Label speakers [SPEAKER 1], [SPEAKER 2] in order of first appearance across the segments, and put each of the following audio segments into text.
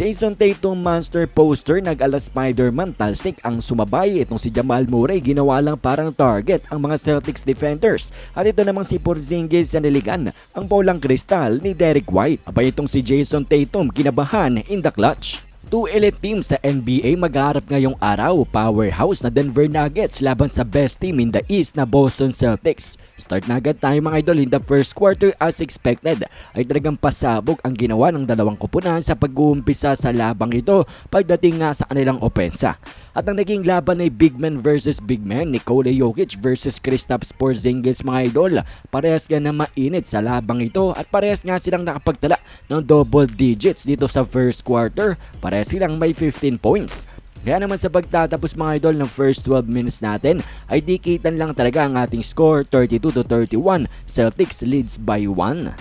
[SPEAKER 1] Jason Tatum monster poster nag-ala Spider-Man talsik ang sumabay. Itong si Jamal Murray ginawa lang parang target ang mga Celtics defenders. At ito namang si Porzingis sa niligan ang paulang kristal ni Derek White. Abay itong si Jason Tatum kinabahan in the clutch Two elite teams sa NBA magharap ngayong araw, powerhouse na Denver Nuggets laban sa best team in the East na Boston Celtics. Start na agad tayo mga idol in the first quarter as expected. Ay talagang pasabog ang ginawa ng dalawang kupunan sa pag-uumpisa sa labang ito pagdating nga sa kanilang opensa. At ang naging laban ay big man versus big man, Nikola Jokic versus Kristaps Porzingis mga idol. Parehas nga na mainit sa labang ito at parehas nga silang nakapagtala ng double digits dito sa first quarter. Parehas silang may 15 points. Kaya naman sa pagtatapos mga idol ng first 12 minutes natin ay dikitan lang talaga ang ating score 32 to 31. Celtics leads by 1.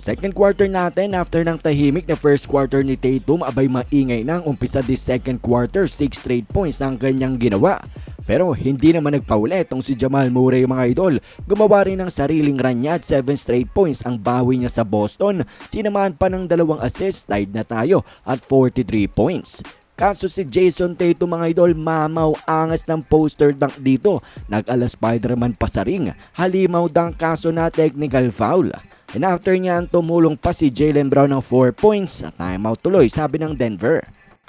[SPEAKER 1] Second quarter natin after ng tahimik na first quarter ni Tatum abay maingay nang umpisa this second quarter 6 straight points ang kanyang ginawa. Pero hindi naman nagpauli itong si Jamal Murray mga idol. Gumawa rin ng sariling run niya at 7 straight points ang bawi niya sa Boston. Sinamahan pa ng dalawang assist, tied na tayo at 43 points. Kaso si Jason Tatum mga idol mamaw angas ng poster dunk dito. Nag-ala Spider-Man pa sa ring. Halimaw dunk kaso na technical foul. And after niyan tumulong pa si Jalen Brown ng 4 points. Timeout tuloy sabi ng Denver.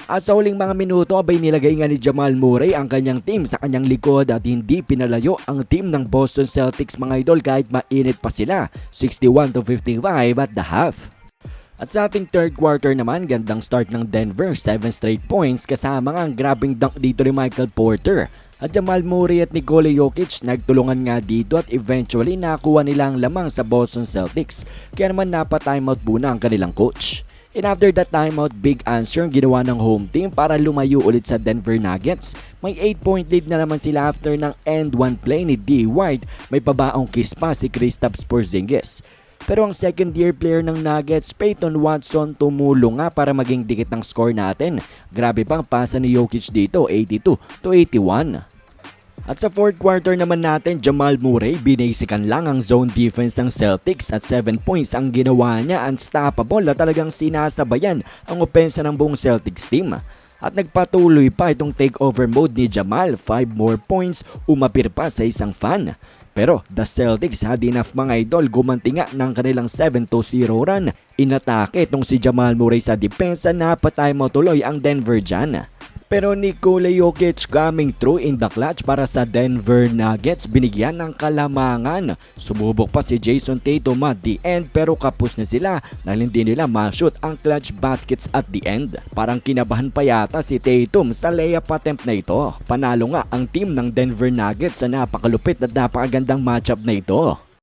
[SPEAKER 1] At sa huling mga minuto abay nilagay nga ni Jamal Murray ang kanyang team sa kanyang likod at hindi pinalayo ang team ng Boston Celtics mga idol kahit mainit pa sila 61 to 55 at the half. At sa ating third quarter naman, gandang start ng Denver, 7 straight points kasama nga ang grabing dunk dito ni Michael Porter. At Jamal Murray at Nikola Jokic nagtulungan nga dito at eventually nakuha nila ang lamang sa Boston Celtics. Kaya naman napa-timeout muna ang kanilang coach. And after that timeout, big answer ang ginawa ng home team para lumayo ulit sa Denver Nuggets. May 8 point lead na naman sila after ng end one play ni D. White. May pabaong kiss pa si Kristaps Porzingis. Pero ang second year player ng Nuggets, Peyton Watson, tumulong nga para maging dikit ang score natin. Grabe pang pasa ni Jokic dito, 82 to 81. At sa fourth quarter naman natin, Jamal Murray, binasikan lang ang zone defense ng Celtics at 7 points ang ginawa niya, unstoppable na talagang sinasabayan ang opensa ng buong Celtics team. At nagpatuloy pa itong takeover mode ni Jamal, 5 more points, umapir pa sa isang fan. Pero the Celtics had enough mga idol gumanti nga ng kanilang 7-0 run. Inatake itong si Jamal Murray sa depensa na patay mo tuloy ang Denver dyan. Pero Nikola Jokic coming through in the clutch para sa Denver Nuggets binigyan ng kalamangan. Sumubok pa si Jason Tatum at the end pero kapos na sila dahil hindi nila ma-shoot ang clutch baskets at the end. Parang kinabahan pa yata si Tatum sa layup attempt na ito. Panalo nga ang team ng Denver Nuggets sa napakalupit at napakagandang matchup na ito.